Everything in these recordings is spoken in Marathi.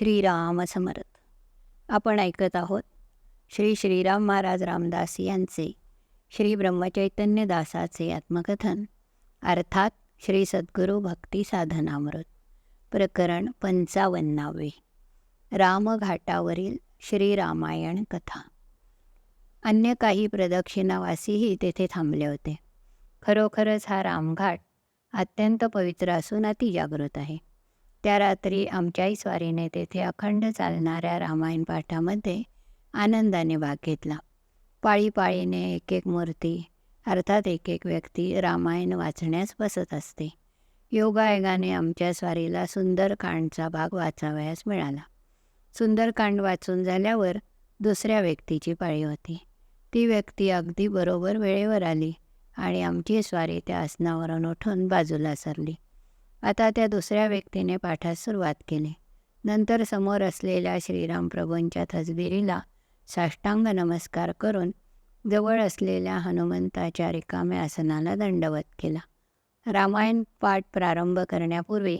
श्रीराम समर्थ. आपण ऐकत आहोत श्री श्रीराम महाराज रामदास यांचे श्री ब्रह्मचैतन्य दासाचे आत्मकथन. अर्थात श्री सद्गुरू भक्ती साधनामृत. प्रकरण पंचावन्नावे. रामघाटावरील श्रीरामायण कथा. अन्य काही प्रदक्षिणावासीही तेथे थांबले होते. खरोखरच हा रामघाट अत्यंत पवित्र असून अतिजागृत आहे. त्या रात्री आमच्याही स्वारीने तेथे अखंड चालणाऱ्या रामायण पाठामध्ये आनंदाने भाग घेतला. पाळीपाळीने एक एक मूर्ती अर्थात एक एक व्यक्ती रामायण वाचण्यास बसत असते. योगायोगाने आमच्या स्वारीला सुंदरकांडचा भाग वाचावयास मिळाला. सुंदरकांड वाचून झाल्यावर दुसऱ्या व्यक्तीची पाळी होती. ती व्यक्ती अगदी बरोबर वेळेवर आली आणि आमची स्वारी त्या आसनावरून उठून बाजूला सरली. आता त्या दुसऱ्या व्यक्तीने पाठास सुरुवात केली. नंतर समोर असलेल्या श्रीराम प्रभूंच्या तसबिरीला साष्टांग नमस्कार करून जवळ असलेल्या हनुमंताच्या रिकाम्या आसनाला दंडवत केला. रामायण पाठ प्रारंभ करण्यापूर्वी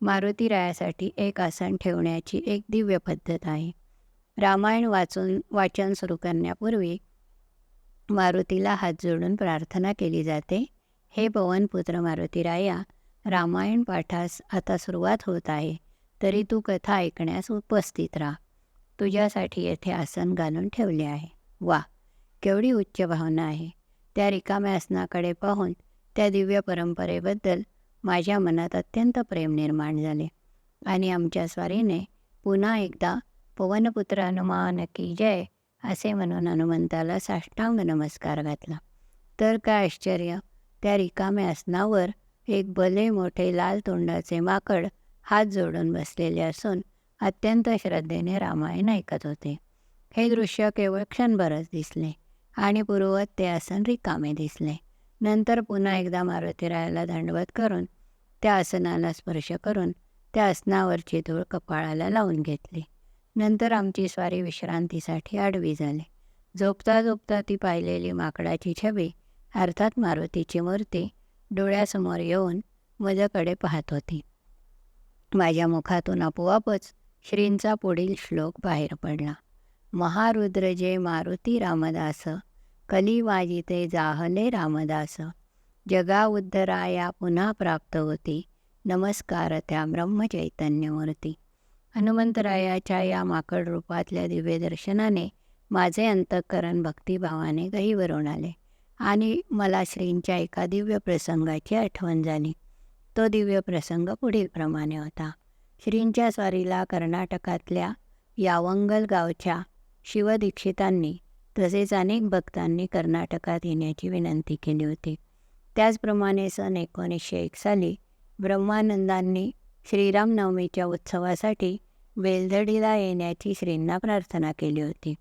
मारुतीरायासाठी एक आसन ठेवण्याची एक दिव्य पद्धत आहे. रामायण वाचून वाचन सुरू करण्यापूर्वी मारुतीला हात जोडून प्रार्थना केली जाते. हे पवनपुत्र मारुतीराया रामायण पाठास आता सुरुवात होत आहे. तरी तू कथा ऐकण्यास उपस्थित राहा. तुझ्यासाठी येथे आसन घालून ठेवले आहे. वा केवढी उच्च भावना आहे. त्या रिकाम्या आसनाकडे पाहून त्या दिव्य परंपरेबद्दल माझ्या मनात अत्यंत प्रेम निर्माण झाले. आणि आमच्या स्वारीने पुन्हा एकदा पवनपुत्र हनुमान की जय असे म्हणून हनुमंताला साष्टांग नमस्कार घातला. तर काय आश्चर्य त्या रिकाम्या आसनावर एक भले मोठे लाल तोंडाचे माकड हात जोडून बसलेले असून अत्यंत श्रद्धेने रामायण ऐकत होते. हे दृश्य केवळ क्षणभरच दिसले आणि पूर्वत ते आसन रिकामे दिसले. नंतर पुन्हा एकदा मारुतीरायाला दंडवत करून त्या आसनाला स्पर्श करून त्या आसनावरची धूळ कपाळाला लावून घेतली. नंतर आमची स्वारी विश्रांतीसाठी आडवी झाली. झोपता झोपता ती पाहिलेली माकडाची छबी अर्थात मारुतीची मूर्ती डोळ्यासमोर येऊन माझ्याकडे पाहत होती. माझ्या मुखातून आपोआपच श्रींचा पुढील श्लोक बाहेर पडला. महारुद्र जे मारुती रामदास कली वाजिते जाहले रामदास. जगा उद्धराया पुन्हा प्राप्त होती. नमस्कार त्या ब्रह्मचैतन्यमूर्ती. हनुमंतरायाच्या या माकड रूपातल्या दिव्यदर्शनाने माझे अंतःकरण भक्तिभावाने गहीवरून आले. आणि मला श्रींच्या एका दिव्य प्रसंगाची आठवण झाली. तो दिव्य प्रसंग पुढीलप्रमाणे होता. श्रींच्या स्वारीला कर्नाटकातल्या यावंगल गावच्या शिवदीक्षितांनी तसेच अनेक भक्तांनी कर्नाटकात येण्याची विनंती केली होती. त्याचप्रमाणे सन एकोणीसशे एक साली ब्रह्मानंदांनी श्रीरामनवमीच्या उत्सवासाठी वेलधडीला येण्याची श्रींना प्रार्थना केली होती.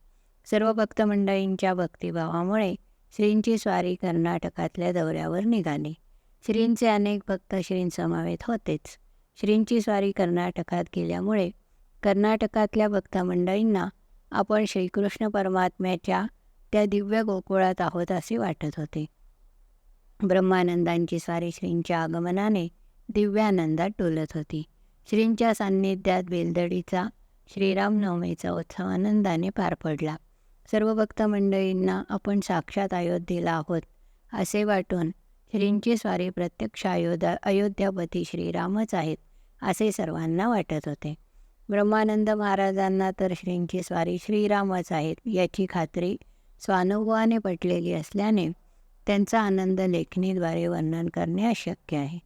सर्व भक्तमंडळींच्या भक्तिभावामुळे श्रींची स्वारी कर्नाटकातल्या दौऱ्यावर निघाली. श्रींचे अनेक भक्त श्रींसमवेत होतेच. श्रींची स्वारी कर्नाटकात गेल्यामुळे कर्नाटकातल्या भक्तमंडळींना आपण श्रीकृष्ण परमात्म्याच्या त्या दिव्य गोकुळात आहोत असे वाटत होते. ब्रह्मानंदांची स्वारी श्रींच्या आगमनाने दिव्यानंदात डोलत होती. श्रींच्या सान्निध्यात बेलदडीचा श्रीरामनवमीचा उत्सव आनंदाने पार पडला. सर्व भक्त मंडळींना आपण साक्षात अयोध्येला आहोत असे वाटून श्रींची स्वारी प्रत्यक्ष अयोध्या अयोध्यापती श्रीरामच आहेत असे सर्वांना वाटत होते. ब्रह्मानंद महाराजांना तर श्रींची स्वारी श्रीरामच आहेत याची खात्री स्वानुभवाने पटलेली असल्याने त्यांचा आनंद लेखणीद्वारे वर्णन करणे अशक्य आहे.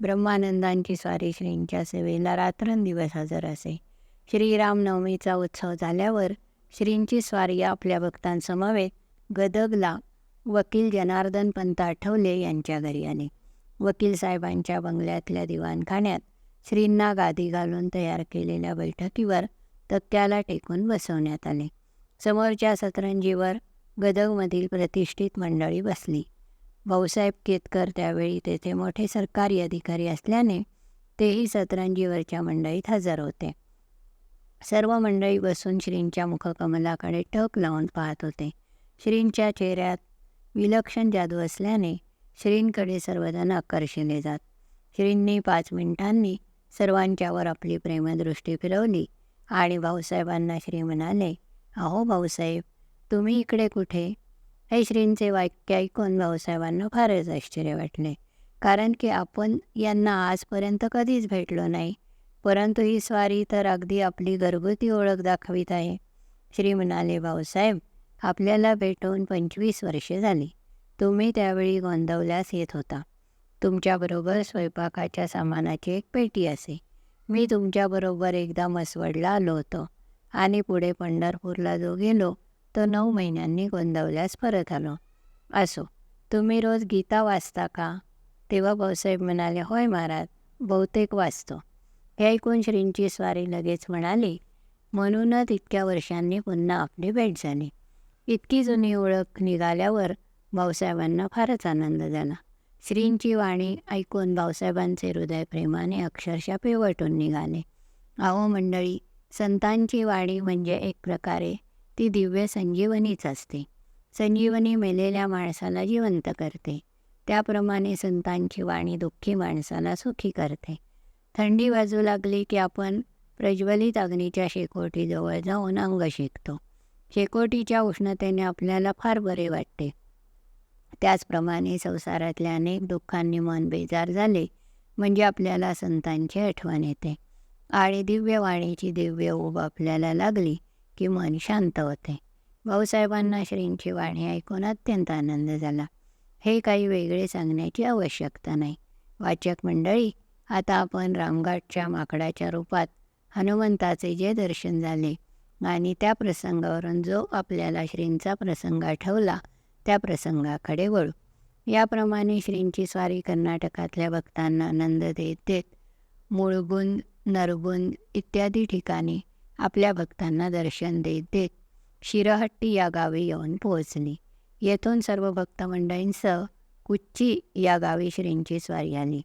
ब्रह्मानंदांची स्वारी श्रींच्या सेवेला रात्रंदिवस हजर असे. श्रीरामनवमीचा उत्सव झाल्यावर श्रींची स्वारी आपल्या भक्तांसमवेत गदगला वकील जनार्दन पंत आठवले यांच्या घरी आले. वकील साहेबांच्या बंगल्यातल्या दिवाणखान्यात श्रींना गादी घालून तयार केलेल्या बैठकीवर तक्त्याला टेकून बसवण्यात आले. समोरच्या सतरंजीवर गदगमधील प्रतिष्ठित मंडळी बसली. भाऊसाहेब केतकर त्यावेळी तेथे मोठे सरकारी अधिकारी असल्याने तेही सतरंजीवरच्या मंडळीत हजर होते. सर्व मंडळी बसून श्रींच्या मुखकमलाकडे टक लावून पाहत होते. श्रींच्या चेहऱ्यात विलक्षण जादू असल्याने श्रींकडे सर्वजण आकर्षिले जात. श्रींनी पाच मिनिटांनी सर्वांच्यावर आपली प्रेमदृष्टी फिरवली आणि भाऊसाहेबांना श्री म्हणाले अहो भाऊसाहेब तुम्ही इकडे कुठे? हे श्रींचे वाक्य ऐकून भाऊसाहेबांना फारच आश्चर्य वाटले. कारण की आपण यांना आजपर्यंत कधीच भेटलो नाही. परंतु ही स्वारी तर अगदी आपली घरगुती ओळख दाखवित आहे. श्री म्हणाले भाऊसाहेब आपल्याला भेटून पंचवीस वर्षे झाली. तुम्ही त्यावेळी गोंदवल्यास येत होता. तुमच्याबरोबर स्वयंपाकाच्या सामानाची एक पेटी असे. मी तुमच्याबरोबर एकदा मसवडला आलो होतो. आणि पुढे पंढरपूरला जो गेलो तो नऊ महिन्यांनी गोंदवल्यास परत आलो. असो तुम्ही रोज गीता वाचता का? तेव्हा भाऊसाहेब म्हणाले होय महाराज बहुतेक वाचतो. हे ऐकून श्रींची स्वारी लगेच म्हणाली म्हणूनच इतक्या वर्षांनी पुन्हा आपली भेट झाली. इतकी जुनी ओळख निघाल्यावर भाऊसाहेबांना फारच आनंद झाला. श्रींची वाणी ऐकून भाऊसाहेबांचे हृदय प्रेमाने अक्षरशः पिवटून निघाले. अहो मंडळी संतांची वाणी म्हणजे एक प्रकारे ती दिव्य संजीवनीच असते. संजीवनी मेलेल्या माणसाला जिवंत करते. त्याप्रमाणे संतांची वाणी दुःखी माणसाला सुखी करते. थंडी वाजू लागली की आपण प्रज्वलित अग्नीच्या शेकोटीजवळ जाऊन अंग शेकतो. शेकोटीच्या उष्णतेने आपल्याला फार बरे वाटते. त्याचप्रमाणे संसारातल्या अनेक दुःखांनी मन बेजार झाले म्हणजे आपल्याला संतांची आठवण येते. आणि दिव्यवाणीची दिव्य ओब आपल्याला लागली की मन शांत होते. भाऊसाहेबांना श्रींची वाणी ऐकून अत्यंत आनंद झाला. हे काही वेगळे सांगण्याची आवश्यकता नाही. वाचक मंडळी आता आपण रामघाटच्या माकडाच्या रूपात हनुमंताचे जे दर्शन झाले आणि त्या प्रसंगावरून जो आपल्याला श्रींचा प्रसंग आठवला त्या प्रसंगाकडे वळू. याप्रमाणे श्रींची स्वारी कर्नाटकातल्या भक्तांना आनंद देत देत मुळगुंद नरगुंद इत्यादी ठिकाणी आपल्या भक्तांना दर्शन देत देत शिरहट्टी या गावी येऊन पोहोचली. येथून सर्व भक्तमंडळींसह कुच्ची या गावी श्रींची स्वारी आली.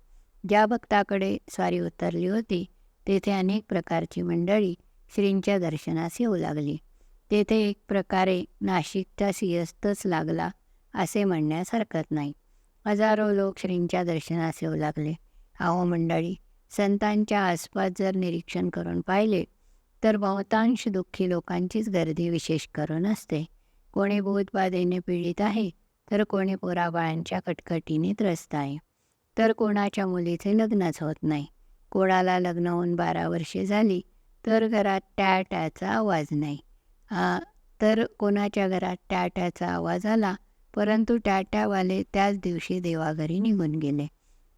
ज्या भक्ताकडे स्वारी उतरली होती तेथे अनेक प्रकारची मंडळी श्रींच्या दर्शनास येऊ लागली. तेथे एक प्रकारे नाशिकचा सिंहस्थच लागला असे म्हणण्यास हरकत नाही. हजारो लोक श्रींच्या दर्शनास येऊ लागले. अहो मंडळी संतांच्या आसपास जर निरीक्षण करून पाहिले तर बहुतांश दुःखी लोकांचीच गर्दी विशेष करून असते. कोणी भूतबाधेने पीडित आहे तर कोणी पोराबाळांच्या कटकटीने त्रस्त आहे. तर कोणाच्या मुलीचे लग्नच होत नाही. कोणाला लग्न होऊन बारा वर्षे झाली तर घरात टॅ टॅचा आवाज नाही. तर कोणाच्या घरात टॅ टॅचा आवाज आला परंतु टॅटॅवाले त्याच दिवशी देवाघरी निघून गेले.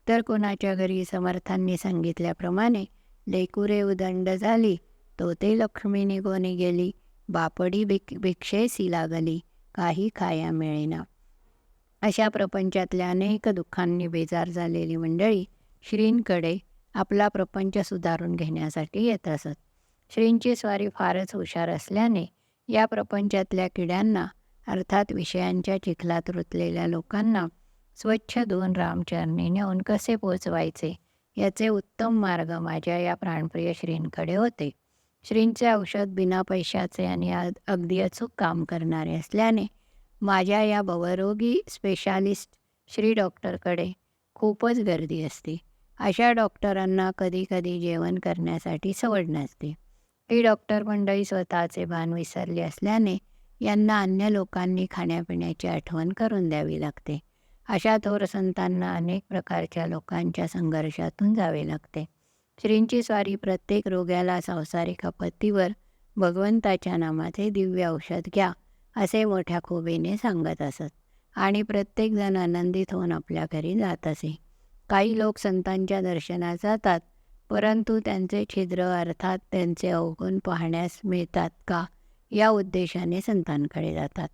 तर कोणाच्या घरी समर्थांनी सांगितल्याप्रमाणे लेकुरे उदंड झाली तो ते लक्ष्मी निघून गेली बापडी भिक भिक्षेसी लागली काही खाया मिळेना. अशा प्रपंचातल्या अनेक दुःखांनी बेजार झालेली मंडळी श्रींकडे आपला प्रपंच सुधारून घेण्यासाठी येत असत. श्रींची स्वारी फारच हुशार असल्याने या प्रपंचातल्या किड्यांना अर्थात विषयांच्या चिखलात रुतलेल्या लोकांना स्वच्छ दोन रामचरणी नेऊन कसे पोचवायचे याचे उत्तम मार्ग माझ्या या प्राणप्रिय श्रींकडे होते. श्रींचे औषध बिना पैशाचे आणि अगदी अचूक काम करणारे असल्याने माझ्या या बवरोगी स्पेशालिस्ट श्री डॉक्टरकडे खूपच गर्दी असते. अशा डॉक्टरांना कधीकधी जेवण करण्यासाठी सवड नसते. ही डॉक्टर मंडळी स्वतःचे भान विसरले असल्याने यांना अन्य लोकांनी खाण्यापिण्याची आठवण करून द्यावी लागते. अशा थोर संतांना अनेक प्रकारच्या लोकांच्या संघर्षातून जावे लागते. श्रींची स्वारी प्रत्येक रोग्याला संसारिक आपत्तीवर भगवंताच्या नामाचे दिव्य औषध घ्या. असे मोठ्या खोबीने सांगत असत. आणि प्रत्येकजण आनंदित होऊन आपल्या घरी जात असे. काही लोक संतांच्या दर्शनात जातात परंतु त्यांचे छिद्र अर्थात त्यांचे अवगुण पाहण्यास मिळतात का या उद्देशाने संतांकडे जातात.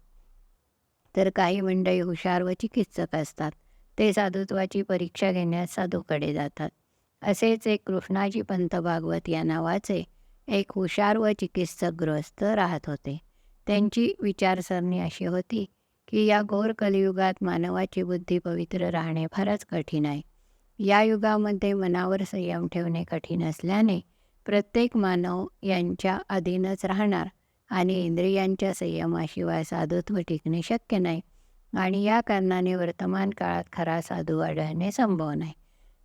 तर काही मंडळी हुशार व चिकित्सक असतात. ते साधुत्वाची परीक्षा घेण्यास साधूकडे जातात. असेच एक कृष्णाजी पंत भागवत या नावाचे एक हुशार व चिकित्सक गृहस्थ राहत होते. त्यांची विचारसरणी अशी होती की या घोर कलियुगात मानवाची बुद्धी पवित्र राहणे फारच कठीण आहे. या युगामध्ये मनावर संयम ठेवणे कठीण असल्याने प्रत्येक मानव यांच्या अधीनच राहणार आणि इंद्रियांच्या संयमाशिवाय साधुत्व टिकणे शक्य नाही आणि या कारणाने वर्तमान काळात खरा साधू आढळणे संभव नाही.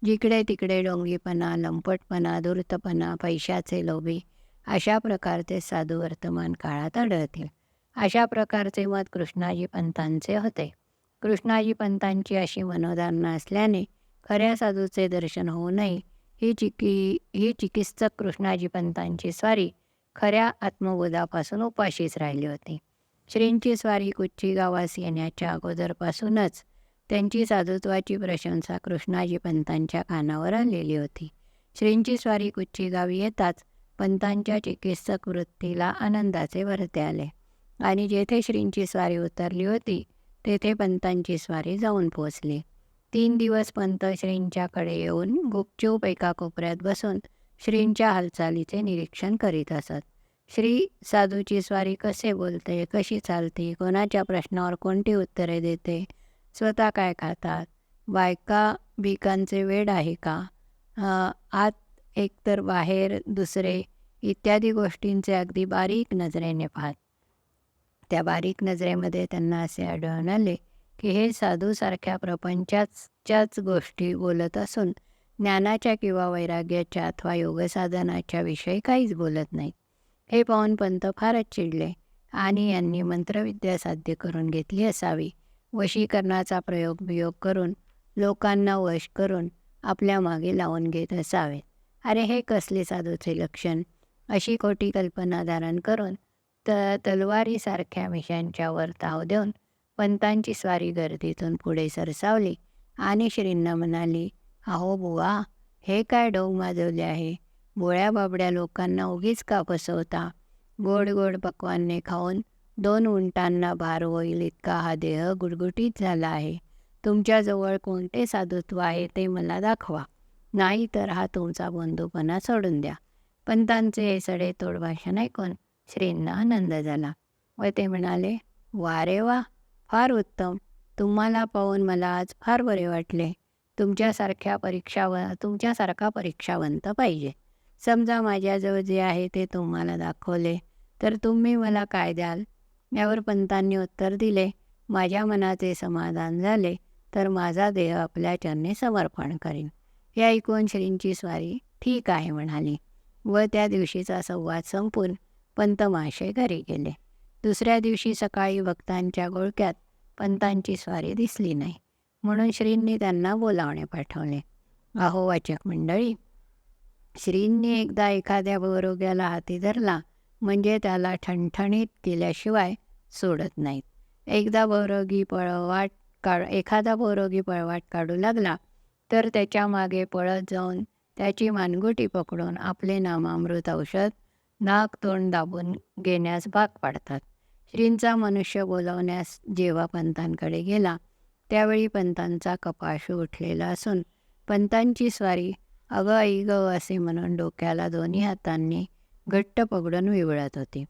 जिकडे तिकडे डोंगीपणा लंपटपणा धूर्तपणा पैशाचे लोभी अशा प्रकारचे साधू वर्तमान काळात आढळतील. अशा प्रकारचे मत कृष्णाजी पंतांचे होते. कृष्णाजी पंतांची अशी मनोधारणा असल्याने खऱ्या साधूचे दर्शन होऊ नये. ही चिकी ही चिकित्सक कृष्णाजी पंतांची स्वारी खऱ्या आत्मबोधापासून उपाशीच राहिली होती. श्रींची स्वारी कुच्ची गावास येण्याच्या अगोदरपासूनच त्यांची साधुत्वाची प्रशंसा कृष्णाजी पंतांच्या कानावर आलेली होती. श्रींची स्वारी कुच्ची गावी येताच पंतांच्या चिकित्सक वृत्तीला आनंदाचे वरते आले. आणि जेथे श्रींची स्वारी उतरली होती तेथे पंतांची स्वारी जाऊन पोचली. तीन दिवस पंत श्रींच्याकडे येऊन गुपचूप एका कोपऱ्यात बसून श्रींच्या हालचालीचे निरीक्षण करीत असत. श्री साधूची स्वारी कसे बोलते कशी चालते कोणाच्या प्रश्नावर कोणती उत्तरे देते स्वतः काय खातात बायका बिकांचे वेड आहे का? आत एकतर बाहेर दुसरे इत्यादी गोष्टींचे अगदी बारीक नजरेने पाहत. त्या बारीक नजरेमध्ये त्यांना असे आढळून आले की हे साधूसारख्या प्रपंचाच्याच गोष्टी बोलत असून ज्ञानाच्या किंवा वैराग्याच्या अथवा योगसाधनाच्या विषयी काहीच बोलत नाहीत. हे पाहून पंत फारच चिडले आणि यांनी मंत्रविद्या साध्य करून घेतली असावी. वशीकरणाचा प्रयोग वियोग करून लोकांना वश करून आपल्या मागे लावून घेत असावेत. अरे हे कसले साधूचे लक्षण? अशी खोटी कल्पना धारण करून त तलवारीसारख्या मिशांच्यावर ताव देऊन पंतांची स्वारी गर्दीतून पुढे सरसावली आणि श्रींना म्हणाली अहो बुवा हे काय डोंग माजवले आहे? बोळ्या बाबड्या लोकांना उगीच का फसवता? गोड गोड पक्वान्ने खाऊन दोन उंटांना भार होईल इतका हा देह गुडगुटीत झाला आहे. तुमच्याजवळ कोणते साधुत्व आहे ते मला दाखवा. नाही तर हा तुमचा बंधूपणा सोडून द्या. पंतांचे हे सडे तोड भाषण ऐकून श्रींना आनंद झाला. व ते म्हणाले वा रे वा फार उत्तम. तुम्हाला पाहून मला आज फार बरे वाटले. तुमच्यासारख्या परीक्षाव तुमच्यासारखा परीक्षावंत पाहिजे. समजा माझ्याजवळ जे आहे ते तुम्हाला दाखवले. तर तुम्ही मला काय द्याल? यावर पंतांनी उत्तर दिले माझ्या मनाचे समाधान झाले. तर माझा देह आपल्या चरणी समर्पण करीन. हे ऐकून श्रींची स्वारी ठीक आहे म्हणाली. व त्या दिवशीचा संवाद संपून पंत महाशय घरी गेले. दुसऱ्या दिवशी सकाळी भक्तांच्या गोळक्यात पंतांची स्वारी दिसली नाही. म्हणून श्रींनी त्यांना बोलावणे पाठवले. अहो वाचक मंडळी श्रींनी एकदा एखाद्या बरोग्याला हाती धरला म्हणजे त्याला ठणठणीत केल्याशिवाय सोडत नाहीत. एकदा बरोगी पळवाट काढ एखादा बरोगी पळवाट काढू लागला तर त्याच्यामागे पळत जाऊन त्याची मानगुटी पकडून आपले नामामृत औषध नाक तोंड दाबून घेण्यास भाग पाडतात. श्रींचा मनुष्य बोलावण्यास जेव्हा पंतांकडे गेला त्यावेळी पंतांचा कपाश उठलेला असून पंतांची स्वारी अगं आई ग असे म्हणून डोक्याला दोन्ही हातांनी घट्ट पकडून विवळत होती.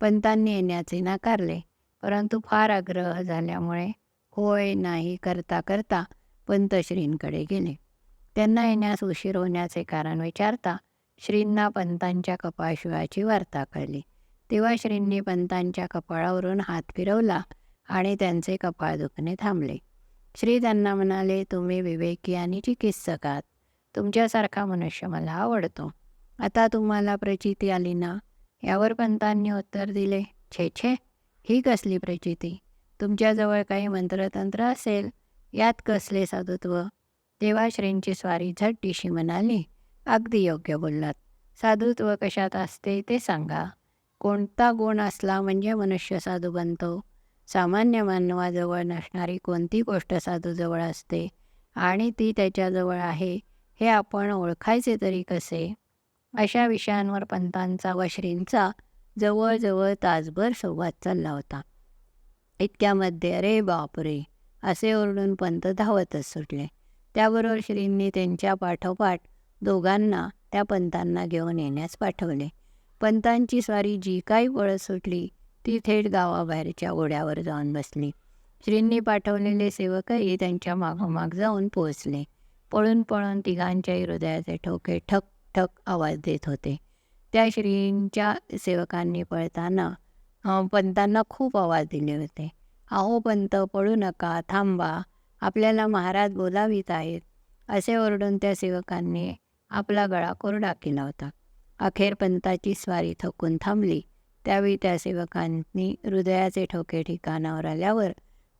पंतांनी येण्याचे नाकारले परंतु फार आग्रह झाल्यामुळे होय नाही करता करता पंत श्रींकडे गेले. त्यांना येण्यास उशीर होण्याचे कारण विचारता श्रींना पंतांच्या कपाळशिवाची वार्ता कळली. तेव्हा श्रींनी पंतांच्या कपाळावरून हात फिरवला आणि त्यांचे कपाळ दुखणे थांबले. श्री त्यांना म्हणाले तुम्ही विवेकी आणि चिकित्सक आहात. तुमच्यासारखा मनुष्य मला आवडतो. आता तुम्हाला प्रचिती आली ना? यावर पंतांनी उत्तर दिले छे छे ही कसली प्रचिती? तुमच्याजवळ काही मंत्रतंत्र असेल? यात कसले साधुत्व? देवाश्रींची स्वारी झट्टीशी म्हणाली अगदी योग्य बोललात. साधुत्व कशात असते ते सांगा. कोणता गुण असला म्हणजे मनुष्य साधू बनतो. सामान्य मानवाजवळ नसणारी कोणती गोष्ट साधूजवळ असते? आणि ती त्याच्याजवळ आहे हे आपण ओळखायचे तरी कसे? अशा विषयांवर पंतांचा व श्रींचा जवळजवळ तासभर संवाद चालला होता. इतक्यामध्ये अरे बापरे! असे ओरडून पंत धावतच सुटले. त्याबरोबर श्रींनी त्यांच्या पाठोपाठ दोघांना त्या पंतांना घेऊन येण्यास पाठवले. पंतांची स्वारी जी काही पळत सुटली ती थेट गावाबाहेरच्या ओढ्यावर जाऊन बसली. श्रींनी पाठवलेले सेवकही त्यांच्या मागोमाग जाऊन पोहोचले. पळून पळून तिघांच्याही हृदयाचे ठोके ठक ठक आवाज देत होते. त्या श्रींच्या सेवकांनी पळताना पंतांना खूप आवाज दिले होते. अहो पंत पळू नका थांबा. आपल्याला महाराज बोलावीत आहेत. असे ओरडून त्या सेवकांनी आपला गळा कोरडा केला होता. अखेर पंताची स्वारी थकून थांबली. त्यावेळी त्या सेवकांनी हृदयाचे ठोके ठिकाणावर आल्यावर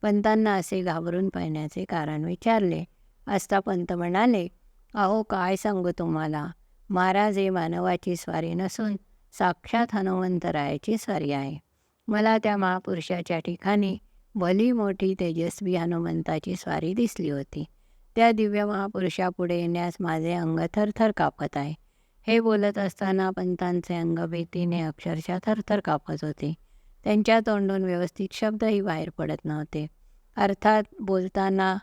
पंतांना असे घाबरून पाहण्याचे कारण विचारले. असता पंत म्हणाले अहो काय सांगू तुम्हाला? महाराज हे मानवाची स्वारी नसून साक्षात हनुमंतरायाची स्वारी आहे. मला त्या महापुरुषाच्या ठिकाणी भली मोठी तेजस्वी हनुमंताची स्वारी दिसली होती. त्या दिव्य महापुरुषापुढे येण्यास माझे अंग थरथर कापत आहे. हे बोलत असताना पंतांचे अंग भीतीने अक्षरशः थरथर कापत होते. त्यांच्या तोंडून व्यवस्थित शब्दही बाहेर पडत नव्हते. अर्थात बोलताना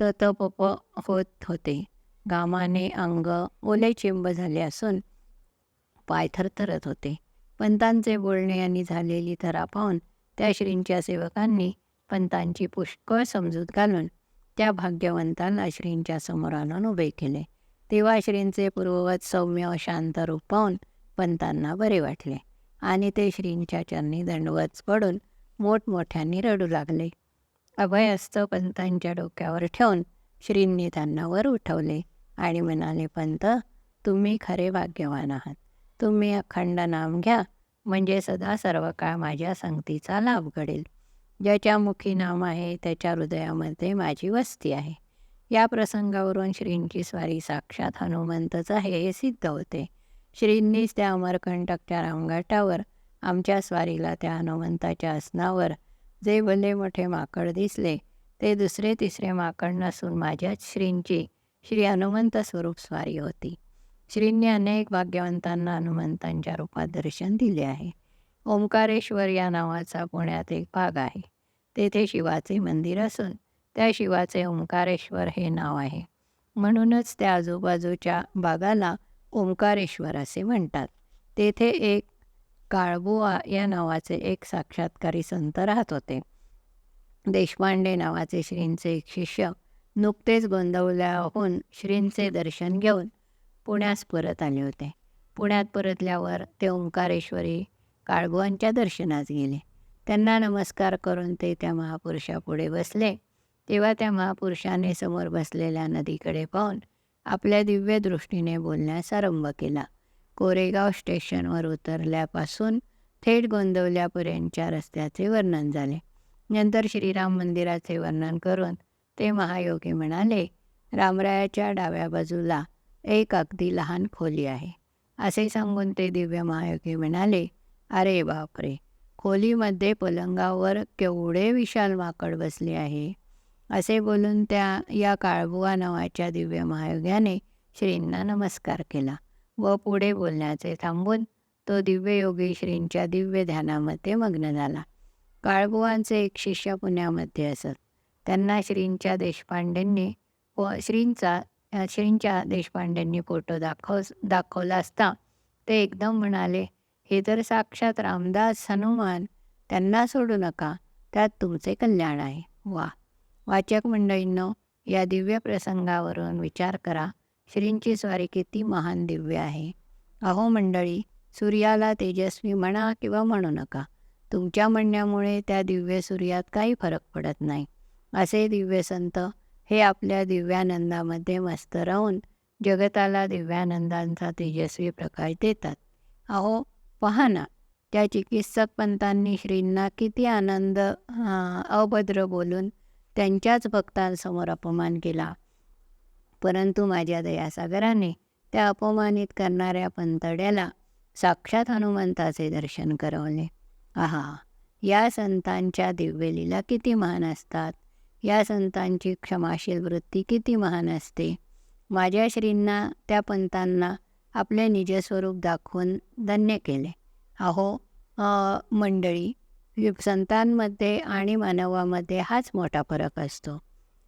ततपप होत होते. घामाने अंग ओले चिंब झाले असून पाय थरथरत होते. पंतांचे बोलणे आणि झालेली थरा पाहून त्या श्रींच्या सेवकांनी पंतांची पुष्कळ समजूत घालून त्या भाग्यवंतांना श्रींच्या समोर आणून उभे केले. तेव्हा श्रींचे पूर्ववत सौम्य शांत रूप पाहून पंतांना बरे वाटले आणि ते श्रींच्या चरणी दंडवत पडून मोठमोठ्यांनी रडू लागले. अभयस्त पंतांच्या डोक्यावर ठेवून श्रींनी त्यांना वर उठवले आणि म्हणाले पंत तुम्ही खरे भाग्यवान आहात. तुम्ही अखंड नाम घ्या. म्हणजे सदा सर्व काळ माझ्या संगतीचा लाभ घडेल. ज्याच्या मुखी नाम आहे त्याच्या हृदयामध्ये माझी वस्ती आहे. या प्रसंगावरून श्रींची स्वारी साक्षात हनुमंतच आहे हे सिद्ध होते. श्रींनीच त्या अमरकंटकच्या रामघाटावर आमच्या स्वारीला त्या हनुमंताच्या आसनावर जे भले मोठे माकड दिसले ते दुसरे तिसरे माकड नसून माझ्याच श्रींची श्री हनुमंत स्वरूप स्वारी होती. श्रींनी अनेक भाग्यवंतांना हनुमंतांच्या रूपात दर्शन दिले आहे. ओंकारेश्वर या नावाचा पुण्यात एक भाग आहे. तेथे शिवाचे मंदिर असून त्या शिवाचे ओंकारेश्वर हे नाव आहे. म्हणूनच त्या आजूबाजूच्या भागाला ओंकारेश्वर असे म्हणतात. तेथे एक काळबुवा या नावाचे एक साक्षात्कारी संत राहत होते. देशपांडे नावाचे श्रींचे एक शिष्य नुकतेच गोंदवल्याहून श्रींचे दर्शन घेऊन पुण्यास परत आले होते. पुण्यात परतल्यावर ते ओंकारेश्वरी काळगुवांच्या दर्शनास गेले. त्यांना नमस्कार करून ते त्या महापुरुषापुढे बसले. तेव्हा त्या महापुरुषाने समोर बसलेल्या नदीकडे पाहून आपल्या दिव्य दृष्टीने बोलण्यास आरंभ केला. कोरेगाव स्टेशनवर उतरल्यापासून थेट गोंदवल्यापर्यंतच्या रस्त्याचे वर्णन झाले. नंतर श्रीराम मंदिराचे वर्णन करून ते महायोगी म्हणाले रामरायाच्या डाव्या बाजूला एक अगदी लहान खोली आहे. असे सांगून ते दिव्य महायोगी म्हणाले अरे बापरे! खोलीमध्ये पलंगावर केवढे विशाल माकड बसले आहे? असे बोलून त्या या काळबुवा नावाच्या दिव्य महायोग्याने श्रींना नमस्कार केला व पुढे बोलण्याचे थांबून तो दिव्य योगी श्रींच्या दिव्य ध्यानामध्ये मग्न झाला. काळबुवांचे एक शिष्य पुण्यामध्ये असत. त्यांना श्रींच्या देशपांडेंनी व श्रींचा श्रींच्या देशपांडेंनी फोटो दाखव दाखवला असता ते एकदम म्हणाले हे तर साक्षात रामदास हनुमान. त्यांना सोडू नका. त्यात तुमचे कल्याण आहे. वा. वाचक मंडळींनो या दिव्य प्रसंगावरून विचार करा. श्रींची स्वारी किती महान दिव्य आहे. अहो मंडळी सूर्याला तेजस्वी म्हणा किंवा म्हणू नका. तुमच्या म्हणण्यामुळे त्या दिव्य सूर्यात काही फरक पडत नाही. असे दिव्य संत हे आपल्या दिव्यानंदामध्ये मस्त राहून जगताला दिव्यानंदांचा तेजस्वी प्रकाश देतात. अहो पहा ना त्या चिकित्सक पंतांनी श्रींना किती आनंद अभद्र बोलून त्यांच्याच भक्तांसमोर अपमान केला. परंतु माझ्या दयासागराने त्या अपमानित करणाऱ्या पंतड्याला साक्षात हनुमंताचे दर्शन करवले. आहा या संतांच्या दिव्यलीला किती महान असतात. या संतांची क्षमाशील वृत्ती किती महान असते. माझ्या श्रींना त्या पंतांना आपले निजस्वरूप दाखवून धन्य केले. अहो मंडळी संतांमध्ये आणि मानवामध्ये हाच मोठा फरक असतो.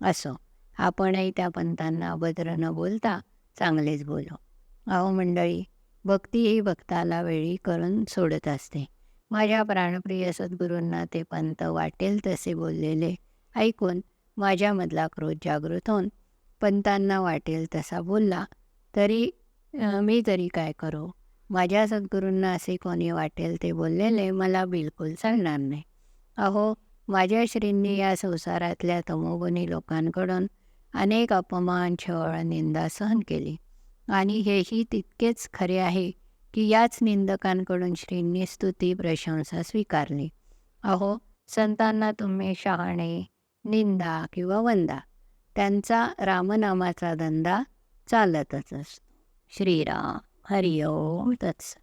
असो आपणही त्या पंतांना अभद्र न बोलता चांगलेच बोलो. अहो मंडळी भक्ती ही भक्ताला वेळी करून सोडत असते. माझ्या प्राणप्रिय सद्गुरूंना ते पंत वाटेल तसे बोललेले ऐकून माझ्यामधला क्रोध जागृत होऊन पंतांना वाटेल तसा बोलला तरी मी तरी काय करू? माझ्या सद्गुरूंना असे कोणी वाटेल ते बोललेले मला बिलकुल चालणार नाही. अहो माझ्या श्रींनी या संसारातल्या तमोगुणी लोकांकडून अनेक अपमान छळ निंदा सहन केली. आणि हेही तितकेच खरे आहे की याच निंदकांकडून श्रींनी स्तुती प्रशंसा स्वीकारली. अहो संतांना तुम्ही शहाणे निंदा किंवा वंदा. त्यांचा रामनामाचा धंदा चालतच असतो. श्रीराम हरिओम तत्स